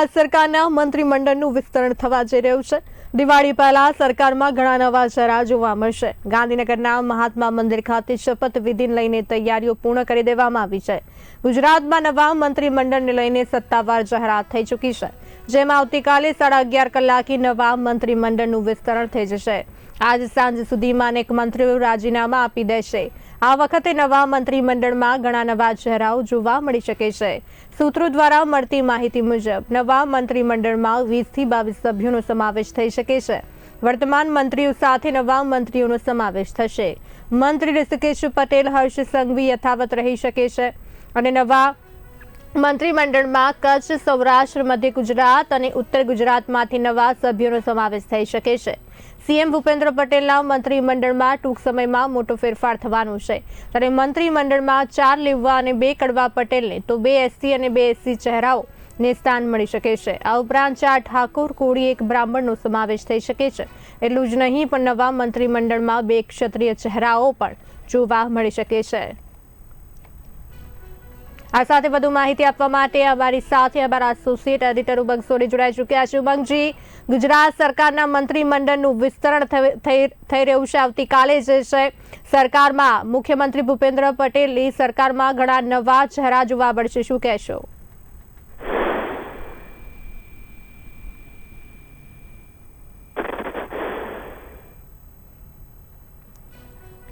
ગુજરાત સરકારના મંત્રીમંડળનું વિસ્તરણ થવા જઈ રહ્યું છે. દિવાળી પહેલા સરકારમાં ઘણા નવા ચહેરા જોવા મળશે. ગાંધીનગરના મહાત્મા મંદિર ખાતે શપથ લઈને તૈયારીઓ પૂર્ણ કરી દેવામાં આવી છે. ગુજરાતમાં નવા મંત્રીમંડળને લઈને સત્તાવાર જાહેરાત થઈ ચૂકી છે. જેમાં આવતીકાલે સાડા અગિયાર કલાકે નવા મંત્રીમંડળનું વિસ્તરણ થઈ જશે. આજ સાંજ સુધીમાં અનેક મંત્રીઓ રાજીનામા આપી દેશે. આ વખતે નવા મંત્રીમંડળમાં ઘણા નવા ચહેરાઓ જોવા મળી શકે છે. સૂત્રો દ્વારા મળતી માહિતી મુજબ, નવા મંત્રીમંડળમાં વીસથી બાવીસ સભ્યોનો સમાવેશ થઈ શકે છે. વર્તમાન મંત્રીઓ સાથે નવા મંત્રીઓનો સમાવેશ થશે. મંત્રી ઋષિકેશ પટેલ, હર્ષ સંઘવી યથાવત રહી શકે છે અને નવા મંત્રીમંડળમાં કચ્છ, સૌરાષ્ટ્ર, મધ્ય ગુજરાત અને ઉત્તર ગુજરાતમાંથી નવા સભ્યોનો સમાવેશ થઈ શકે છે. સીએમ ભૂપેન્દ્ર પટેલના મંત્રીમંડળમાં ટૂંક સમયમાં મોટો ફેરફાર થવાનો છે. ત્યારે મંત્રીમંડળમાં ચાર લેવવા અને બે કડવા પટેલને તો બે એસસી અને બે એસસી ચહેરાઓ ને સ્થાન મળી શકે છે. આ ઉપરાંત ચાર ઠાકોર, કોળી, એક બ્રાહ્મણનો સમાવેશ થઈ શકે છે. એટલું જ નહીં, પણ નવા મંત્રીમંડળમાં બે ક્ષત્રિય ચહેરાઓ પણ જોવા મળી શકે છે. આ સાથે વધુ માહિતી આપવા માટે અમારી સાથે અમારા એસોસિએટ એડિટર ઉમંગ સોની જોડાઈ ચૂક્યા છે. ઉમંગજી, ગુજરાત સરકારના મંત્રીમંડળનું વિસ્તરણ થઈ રહ્યું છે. આવતીકાલે જે છે, સરકારમાં મુખ્યમંત્રી ભૂપેન્દ્ર પટેલની સરકારમાં ઘણા નવા ચહેરા જોવા મળશે. શું કહેશો?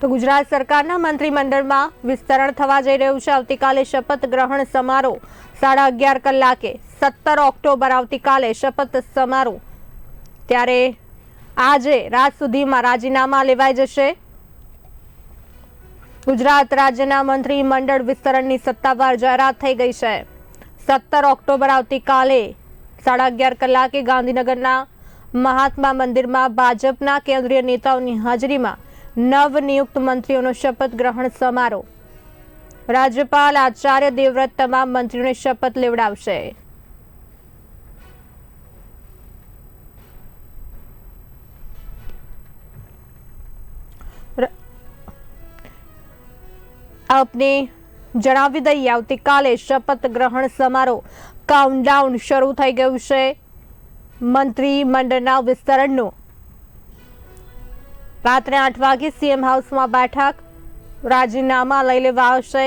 તો ગુજરાત સરકારના મંત્રીમંડળમાં વિસ્તરણ થવા જઈ રહ્યું છે. આવતીકાલે શપથ ગ્રહણ સમારોહ સાડા અગિયાર કલાકે સત્તર ઓક્ટોબર આવતીકાલે શપથ સમારોહ. ત્યારે આજે રાત સુધીમાં રાજીનામા લેવાઈ જશે. ગુજરાત રાજ્યના મંત્રીમંડળ વિસ્તરણની સત્તાવાર જાહેરાત થઈ ગઈ છે. સત્તર ઓક્ટોબર આવતીકાલે સાડા અગિયાર કલાકે ગાંધીનગરના મહાત્મા મંદિરમાં ભાજપના કેન્દ્રીય નેતાઓની હાજરીમાં નવનિયુક્ત મંત્રીઓનો શપથ ગ્રહણ સમારોહ. રાજ્યપાલ આચાર્ય દેવવ્રત તમામ મંત્રીઓને શપથ લેવડાવશે. આપને જણાવી દઈએ, આવતીકાલે શપથ ગ્રહણ સમારોહ કાઉન્ટડાઉન શરૂ થઈ ગયું છે. મંત્રી મંડળના વિસ્તરણનું રાત્રે આઠ વાગે સીએમ હાઉસમાં બેઠક. રાજીનામા લઈ લેવા આવશે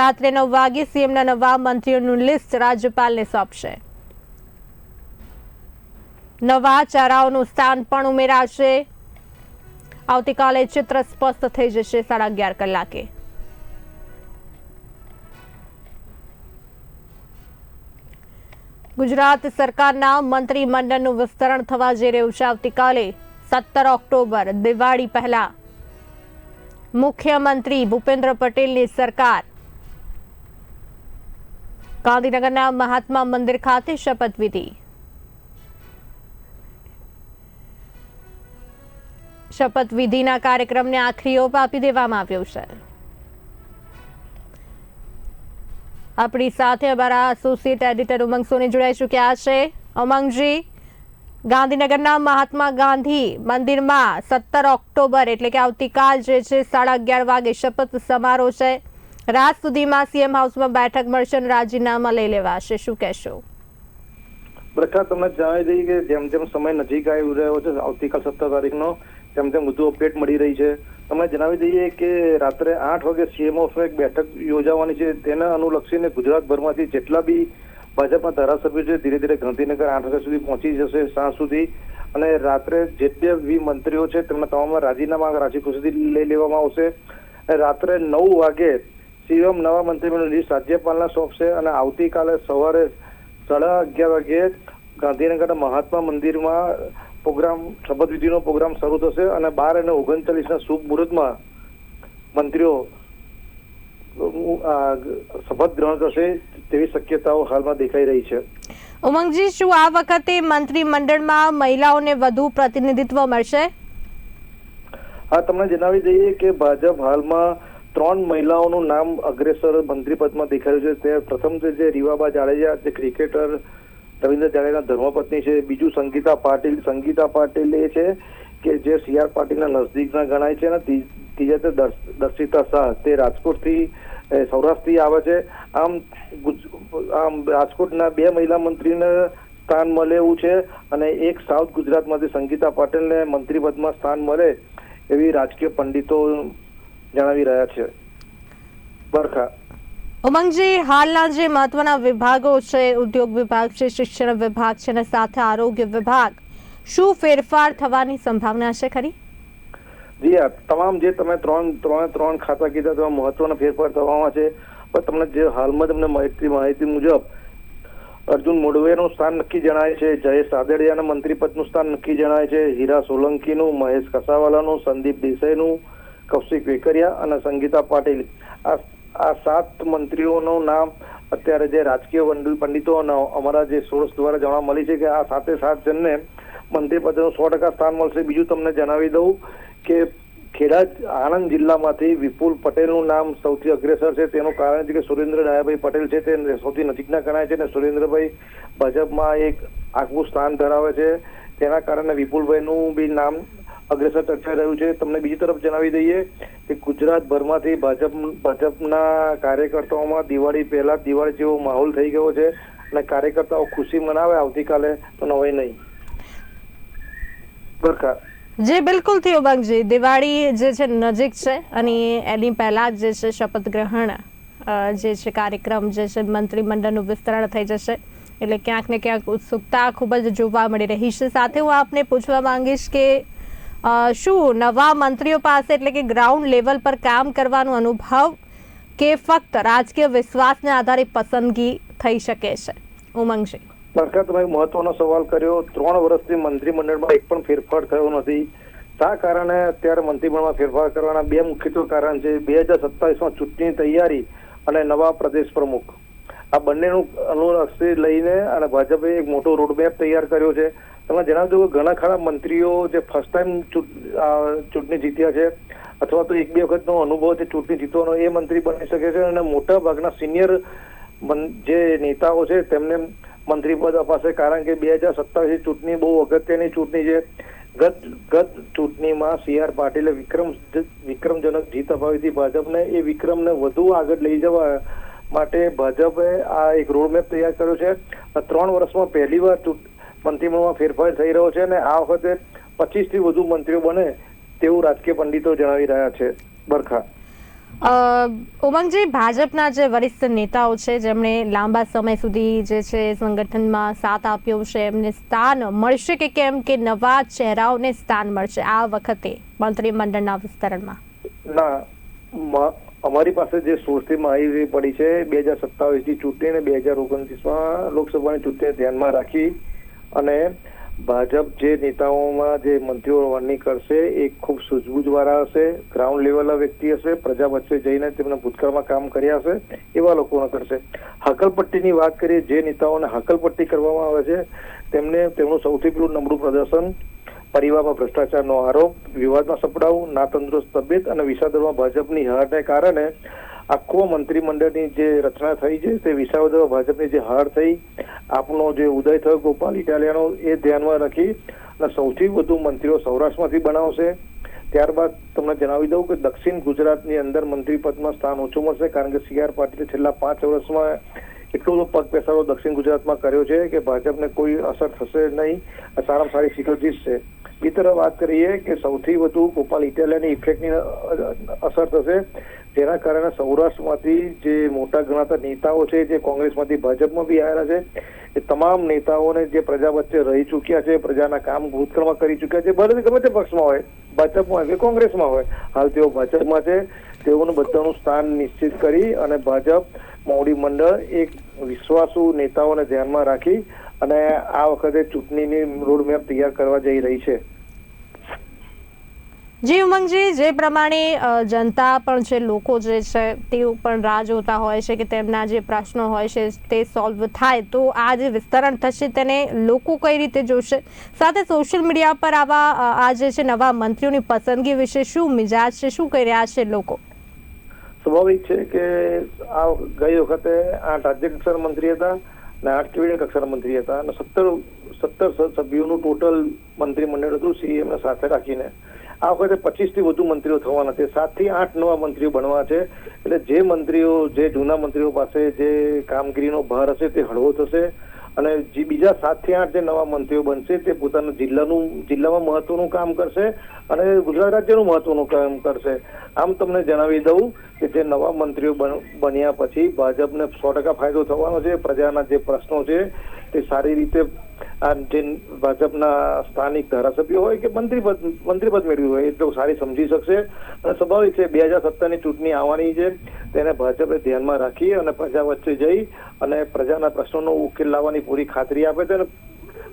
રાત્રે નવ વાગે સીએમના નવા મંત્રીઓનું લિસ્ટ રાજ્યપાલને સોંપશે. નવા ચારાઓનું સ્થાન પણ ઉમેરાશે. આવતીકાલે ચિત્ર સ્પષ્ટ થઈ જશે સાડા અગિયાર કલાકે. ગુજરાત સરકારના મંત્રીમંડળનું વિસ્તરણ થવા જઈ રહ્યું છે આવતીકાલે. સત્તર ઓક્ટોબર, દિવાળી પહેલા. મુખ્યમંત્રી ભૂપેન્દ્ર પટેલની સરકાર. ગાંધીનગરના મહાત્મા મંદિર ખાતે શપથવિધિ શપથવિધિના કાર્યક્રમને આખરી ઓપ આપી દેવામાં આવ્યો છે. આપણી સાથે અમારા એસોસિએટ એડિટર ઉમંગ સોની જોડાઈ ચૂક્યા છે. ઉમંગજી ગાંધીનગરના મહાત્મા ગાંધી મંદિરમાં સત્તર ઓક્ટોબર એટલે કે આવતીકાલ જે છે સાડા અગિયાર વાગે શપથ સમારોહ છે. રાત સુધીમાં સીએમ હાઉસમાં બેઠક મળશે અને રાજીનામા લઈ લેવાશે. શું કહેશો? પ્રખ્યાત તમને જણાવી દઈએ કે જેમ જેમ સમય નજીક આવી રહ્યો છે, આવતીકાલ સત્તર તારીખનો તેમ તેમ વધુ અપડેટ મળી રહી છે. તમને જણાવી દઈએ કે રાત્રે આઠ વાગે સીએમ ઓફમાં એક બેઠક યોજાવાની છે. તેને અનુલક્ષીને ગુજરાતભરમાંથી જેટલા બી ભાજપના ધારાસભ્યો છે ધીરે ધીરે ગાંધીનગર આઠ વાગ્યા સુધી પહોંચી જશે સાંજ સુધી અને રાત્રે જે તે વી મંત્રીઓ છે તેમના તમામ રાજીનામા રાજી ખુશીથી લઈ લેવામાં આવશે. રાત્રે નવ વાગે સીએમ નવા મંત્રીમંડળ લિસ્ટ રાજ્યપાલના સોંપશે અને આવતીકાલે સવારે સાડા અગિયાર વાગે ગાંધીનગરના મહાત્મા મંદિરમાં પ્રોગ્રામ, શપથવિધિનો પ્રોગ્રામ શરૂ થશે અને બાર અને ઓગણચાલીસના શુભ મુહૂર્તમાં મંત્રીઓ શપથ ગ્રહણ કરશે તેવી શક્યતાઓ હાલમાં દેખાઈ રહી છે. ઉમંગજી શું આ વખતે મંત્રીમંડળમાં મહિલાઓને વધુ પ્રતિનિધિત્વ મળશે? હા તમને જણાવી દઈએ કે ભાજપ હાલમાં ત્રણ મહિલાઓનું નામ અગ્રેસર મંત્રી પદમાં દેખાયું છે. તે પ્રથમ છે જે રીવાબા જાડેજા જે ક્રિકેટર રવિન્દ્ર જાડેજાના ધર્મપત્ની છે. બીજું સંગીતા પાટીલ. સંગીતા પાટીલ એ છે કે જે સી આર પાટીલના નજદીકના ગણાય છે અને ત્રીજા તે દર્શિતા શાહ. તે રાજકોટથી સૌરાષ્ટ્રથી આવે છે. આમ આમ રાજકોટના બે મહિલા મંત્રીને સ્થાન મળે એવું છે અને એક સાઉથ ગુજરાતમાંથી સંગીતા પટેલને મંત્રીપદમાં સ્થાન મળે એવી રાજકીય પંડિતો જણાવી રહ્યા છે. બરખા. ઉમંગજી, હાલના જે મહત્વના વિભાગો છે, ઉદ્યોગ વિભાગ છે, શિક્ષણ વિભાગ છે અને સાથે આરોગ્ય વિભાગ, શું ફેરફાર થવાની સંભાવના છે ખરી? જી હા તમામ જે તમે ત્રણ, ત્રણે, ત્રણ ખાતા કીધા, તેમાં મહત્વના ફેરફાર થવામાં છે. પણ તમને જે હાલમાં તમને માહિતી માહિતી મુજબ અર્જુન મોડવેનું સ્થાન નક્કી જણાય છે, જયેશ સાદડિયાના મંત્રીપદનું સ્થાન નક્કી જણાય છે, હીરા સોલંકીનું, મહેશ કસાવાલાનું, સંદીપ દેસાઈનું, કૌશિક વેકરિયા અને સંગીતા પાટીલ. આ આ સાત મંત્રીઓનું નામ અત્યારે જે રાજકીય પંડિતો અને અમારા જે સોર્સ દ્વારા જાણવા મળી છે કે આ સાતે સાત જણને મંત્રીપદનું સો ટકા સ્થાન મળશે. બીજું તમને જણાવી દઉં કે ખેડા આણંદ જિલ્લામાંથી વિપુલ પટેલનું નામ સૌથી અગ્રેસર છે. તેનું કારણ છે કે સુરેન્દ્ર ડાયાભાઈ પટેલ છે. તે સૌથી નજીકના ગણાય છે અને સુરેન્દ્રભાઈ ભાજપમાં એક આગવું સ્થાન ધરાવે છે. તેના કારણે વિપુલભાઈનું બી નામ અગ્રેસર ચર્ચાઈ રહ્યું છે. તમને બીજી તરફ જણાવી દઈએ કે ગુજરાતભરમાંથી ભાજપ, ભાજપના કાર્યકર્તાઓમાં દિવાળી પહેલા દિવાળી જેવો માહોલ થઈ ગયો છે અને કાર્યકર્તાઓ ખુશી મનાવે આવતીકાલે તો નવાઈ નહીં. બરખા. જી બિલકુલથી ઉમંગજી દિવાળી જે છે નજીક છે અને એની પહેલાં જ જે છે શપથ ગ્રહણ જે છે કાર્યક્રમ જે છે મંત્રીમંડળનું વિસ્તરણ થઈ જશે. એટલે ક્યાંક ને ક્યાંક ઉત્સુકતા ખૂબ જ જોવા મળી રહી છે. સાથે હું આપને પૂછવા માંગીશ કે શું નવા મંત્રીઓ પાસે એટલે કે ગ્રાઉન્ડ લેવલ પર કામ કરવાનો અનુભવ કે ફક્ત રાજકીય વિશ્વાસને આધારે પસંદગી થઈ શકે છે? ઉમંગજી સરકાર મહત્વનો સવાલ કર્યો. ત્રણ વર્ષથી મંત્રીમંડળમાં એક પણ ફેરફાર થયો નથી. શા કારણે અત્યારે મંત્રીમંડળમાં ફેરફાર કરવાના બે મુખ્યત્વે કારણ છે. બે હજાર સત્તાવીસમાં ચૂંટણીની તૈયારી અને નવા પ્રદેશ પ્રમુખ. આ બંનેનું અનુલક્ષી લઈને અને ભાજપે એક મોટો રોડમેપ તૈયાર કર્યો છે. તમે જણાવજો કે ઘણા ખરા મંત્રીઓ જે ફર્સ્ટ ટાઈમ ચૂંટણી જીત્યા છે અથવા તો એક બે વખતનો અનુભવ છે ચૂંટણી જીતવાનો, એ મંત્રી બની શકે છે અને મોટા ભાગના સિનિયર જે નેતાઓ છે તેમને મંત્રી પદ અપાશે. કારણ કે બે હજાર સત્તાવીસ ચૂંટણી બહુ અગત્યની ચૂંટણી છે. ગત ગત ચૂંટણીમાં સી આર પાટીલે વિક્રમ, વિક્રમજનક જીત અપાવી હતી ભાજપને એ વિક્રમને વધુ આગળ લઈ જવા માટે ભાજપે આ એક રોડમેપ તૈયાર કર્યો છે. ત્રણ વર્ષમાં પહેલીવાર મંત્રીમંડળમાં ફેરફાર થઈ રહ્યો છે અને આ વખતે પચીસથી વધુ મંત્રીઓ બને તેવું રાજકીય પંડિતો જણાવી રહ્યા છે. બરખા. ઉમંગજી, ભાજપના જે વરિષ્ઠ નેતાઓ છે, જેમણે લાંબા સમય સુધી જે છે સંગઠનમાં સાથ આપ્યો છે, એમને સ્થાન મળશે કે કેમ કે નવા ચહેરાઓને સ્થાન મળશે આ વખતે મંત્રીમંડળના વિસ્તરણમાં? ના અમારી પાસે જે સોર્સથી માહિતી પડી છે, બે હજાર સત્તાવીસની ચૂંટણી અને બે હજાર ઓગણત્રીસમાં લોકસભાની ચૂંટણી ધ્યાનમાં રાખી અને ભાજપ જે નેતાઓમાં જે મંત્રીઓ વરણી કરશે, એ ખૂબ સૂઝબૂઝ વાળા હશે ગ્રાઉન્ડ લેવલના વ્યક્તિ હશે, પ્રજા વચ્ચે જઈને તેમના ભૂતકાળમાં કામ કર્યા હશે, એવા લોકોને કરશે. હકલપટ્ટીની વાત કરીએ, જે નેતાઓને હકલપટ્ટી કરવામાં આવે છે, તેમને, તેમનું સૌથી પેલું નબળું પ્રદર્શન, પરિવારમાં ભ્રષ્ટાચારનો આરોપ, વિવાદમાં સપડાવું, ના તંદુરસ્ત તબિયત અને વિસાદરમાં ભાજપની હારને કારણે આખો મંત્રીમંડળની જે રચના થઈ છે, તે વિસાવદરમાં ભાજપની જે હાર થઈ, આપનો જે ઉદય થયો ગોપાલ ઇટાલિયાનો, એ ધ્યાનમાં રાખી અને સૌથી વધુ મંત્રીઓ સૌરાષ્ટ્રમાંથી બનાવશે. ત્યારબાદ તમને જણાવી દઉં કે દક્ષિણ ગુજરાતની અંદર મંત્રી પદમાં સ્થાન ઓછું મળશે, કારણ કે સી આર પાટીલે છેલ્લા પાંચ વર્ષમાં એટલો બધો પગ પેસારો દક્ષિણ ગુજરાતમાં કર્યો છે કે ભાજપને કોઈ અસર થશે નહીં સારામાં સારી સીટો જીતશે. બીજી તરફ વાત કરીએ કે સૌથી વધુ ગોપાલ ઇટાલિયાની ઇફેક્ટની અસર થશે. જેના કારણે સૌરાષ્ટ્રમાંથી જે મોટા ગણાતા નેતાઓ છે, જે કોંગ્રેસમાંથી ભાજપમાં બી આવેલા છે, એ તમામ નેતાઓને જે પ્રજા વચ્ચે રહી ચૂક્યા છે, પ્રજાના કામ ભૂતકાળમાં કરી ચૂક્યા છે, ભલે ગમે તે પક્ષમાં હોય, ભાજપમાં હોય કે કોંગ્રેસમાં હોય, હાલ તેઓ ભાજપમાં છે, તેઓનું બધાનું સ્થાન નિશ્ચિત કરી અને ભાજપ, મોવડી મંડળ એક વિશ્વાસુ નેતાઓને ધ્યાનમાં રાખી અને આ વખતે ચૂંટણીની રોડમેપ તૈયાર કરવા જઈ રહી છે. જી, ઉમંગજી, જે પ્રમાણે જનતા પણ છે, લોકો જે છે તેઓ પણ રાહ જોતા હોય છે કે તેમના જે પ્રશ્નો હોય છે, તે સોલ્વ થાય. તો આ જે વિસ્તરણ થશે તેને લોકો કઈ રીતે જોશે? સાથે સોશિયલ મીડિયા પર આવા આ જે છે નવા મંત્રીઓની પસંદગી વિશે શું મિજાજ છે? શું કહી રહ્યા છે લોકો? સ્વાભાવિક છે કે આ ગઈ વખતે આઠ રાજ્ય કક્ષાના મંત્રી હતા અને આઠ કેબિનેટ કક્ષાના મંત્રી હતા અને સત્તર સત્તર સભ્યોનું ટોટલ મંત્રીમંડળ હતું સીએમ સાથે રાખીને. આ વખતે પચીસથી વધુ મંત્રીઓ થવાના છે. સાતથી આઠ નવા મંત્રીઓ બનવા છે. એટલે જે મંત્રીઓ, જે જૂના મંત્રીઓ પાસે જે કામગીરીનો ભાર હશે તે હળવો થશે અને જે બીજા સાતથી આઠ જે નવા મંત્રીઓ બનશે તે પોતાના જિલ્લાનું, જિલ્લામાં મહત્વનું કામ કરશે અને ગુજરાત રાજ્યનું મહત્વનું કામ કરશે. આમ તમને જણાવી દઉં કે જે નવા મંત્રીઓ બન- બન્યા પછી ભાજપને સો ટકા ફાયદો થવાનો છે. પ્રજાના જે પ્રશ્નો છે તે સારી રીતે જે ભાજપના સ્થાનિક ધારાસભ્યો હોય કે મંત્રીપદ મંત્રીપદ મેળવ્યું હોય, એ લોકો સારી સમજી શકશે. અને સ્વાભાવિક છે, બે હજાર સત્તરની ચૂંટણી આવવાની છે. તેને ભાજપે ધ્યાનમાં રાખી અને પ્રજા વચ્ચે જઈ અને પ્રજાના પ્રશ્નોનો ઉકેલ લાવવાની પૂરી ખાતરી આપે છે.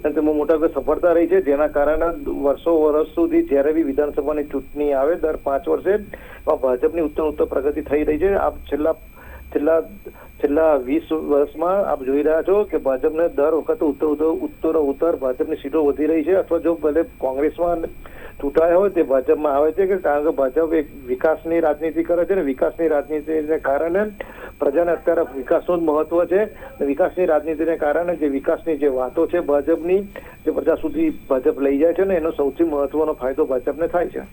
અને તેમાં મોટા સફળતા રહી છે. જેના કારણે વર્ષો, વર્ષ સુધી જ્યારે બી વિધાનસભાની ચૂંટણી આવે, દર પાંચ વર્ષે ભાજપની ઉત્તર ઉત્તર પ્રગતિ થઈ રહી છે. આ છેલ્લા છેલ્લા છેલ્લા વીસ વર્ષમાં આપ જોઈ રહ્યા છો કે ભાજપને દર વખતે ઉત્તર ઉત્તર ઉત્તર ઉત્તર ભાજપની સીટો વધી રહી છે અથવા જો ભલે કોંગ્રેસમાં ચૂંટાયા હોય તે ભાજપમાં આવે છે કે કારણ કે ભાજપ એક વિકાસની રાજનીતિ કરે છે ને વિકાસની રાજનીતિને કારણે પ્રજાને અત્યારે વિકાસનું જ મહત્વ છે વિકાસની રાજનીતિને કારણે જે વિકાસની જે વાતો છે ભાજપની જે પ્રજા સુધી ભાજપ લઈ જાય છે ને એનો સૌથી મહત્વનો ફાયદો ભાજપને થાય છે.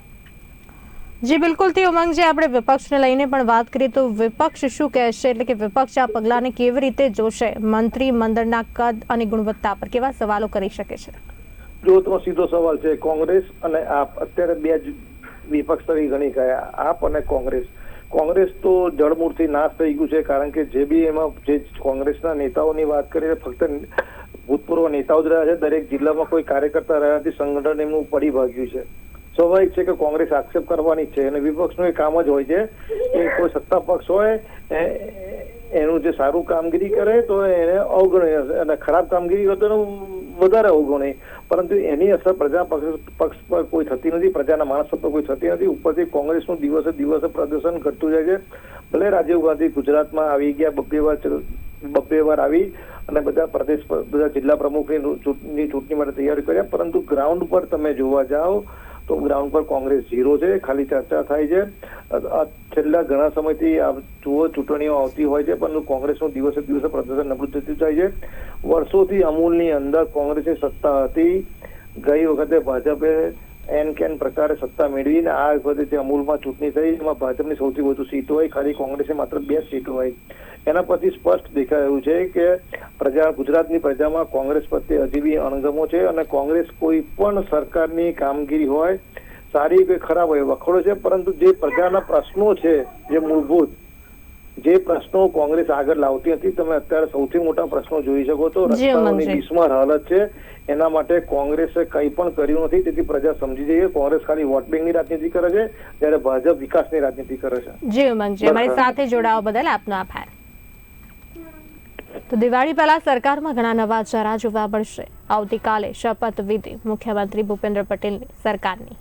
જી, બિલકુલ. તે ઉમંગજી આપણે વિપક્ષને લઈને પણ વાત કરીએ તો વિપક્ષ શું કહેશે? એટલે કે વિપક્ષ આ પગલાંને કેવી રીતે જોશે? મંત્રી મંડળના કદ અને ગુણવત્તા પર કેવા સવાલો કરી શકે છે? જો તમારો સીધો સવાલ છે, કોંગ્રેસ અને આપ. અત્યારે બે જ વિપક્ષ તરીકે ગણી ગયા, આપ અને કોંગ્રેસ. કોંગ્રેસ તો જળમૂળથી નાશ થઈ ગયું છે, કારણ કે જે બી એમાં જે કોંગ્રેસના નેતાઓની વાત કરીએ ફક્ત ભૂતપૂર્વ નેતાઓ જ રહ્યા છે, દરેક જિલ્લામાં કોઈ કાર્યકર્તા રહ્યા નથી, સંગઠન એમનું પડી ભાગ્યું છે. સ્વાભાવિક છે કે કોંગ્રેસ આક્ષેપ કરવાની છે અને વિપક્ષનું એ કામ જ હોય છે કે કોઈ સત્તા પક્ષ હોય એનું જે સારું કામગીરી કરે તો એને અવગણે અને ખરાબ કામગીરી કરે તો વધારે અવગણે. પરંતુ એની અસર પ્રજા પક્ષ પર કોઈ થતી નથી, પ્રજાના માણસ પર કોઈ થતી નથી. ઉપરથી કોંગ્રેસનું દિવસે દિવસે પ્રદર્શન ઘટતું જાય છે. ભલે રાજીવ ગાંધી ગુજરાતમાં આવી ગયા, બબ્બે વાર બબ્બે વાર આવી અને બધા પ્રદેશ બધા જિલ્લા પ્રમુખની ચૂંટણી માટે તૈયારી કર્યા. પરંતુ ગ્રાઉન્ડ પર તમે જોવા જાઓ તો ગ્રાઉન્ડ પર કોંગ્રેસ ઝીરો છે, ખાલી ચર્ચા થાય છે. છેલ્લા ઘણા સમયથી આ જુઓ, ચૂંટણીઓ આવતી હોય છે, પરંતુ કોંગ્રેસનું દિવસે દિવસે પ્રદર્શન નબળું થતું જાય છે. વર્ષોથી અમૂલની અંદર કોંગ્રેસની સત્તા હતી. ગઈ વખતે ભાજપે એન કેન પ્રકારે સત્તા મેળવીને આ વખતે જે અમૂલમાં ચૂંટણી થઈ, એમાં ભાજપની સૌથી વધુ સીટો હોય, ખાલી કોંગ્રેસે માત્ર બે સીટ હોય. એના પરથી સ્પષ્ટ દેખાયું છે કે પ્રજા, ગુજરાતની પ્રજામાં કોંગ્રેસ પ્રત્યે હજી બી અણગમો છે અને કોંગ્રેસ કોઈ પણ સરકારની કામગીરી હોય, સારી કે ખરાબ હોય, વખોડો છે, પરંતુ જે પ્રજાના પ્રશ્નો છે, જે મૂળભૂત જે પ્રશ્નો કોંગ્રેસ આગળ લાવતી હતી તમે અત્યારે સૌથી મોટા પ્રશ્નો જોઈ શકો તો રસ્તાઓની બિસ્માર હાલત છે. એના માટે કોંગ્રેસે કંઈ પણ કર્યું નથી. તેથી પ્રજા સમજી જઈએ કોંગ્રેસ ખાલી વોટ બેંકની રાજનીતિ કરે છે જ્યારે ભાજપ વિકાસની રાજનીતિ કરે છે. જી ઉમંગજી અમારી સાથે જોડાવા બદલ આપનો આભાર. તો દિવાળી પહેલા સરકારમાં ઘણા નવા ચહેરા જોવા મળશે. આવતીકાલે શપથ વિધિ મુખ્યમંત્રી ભૂપેન્દ્ર પટેલની સરકારની.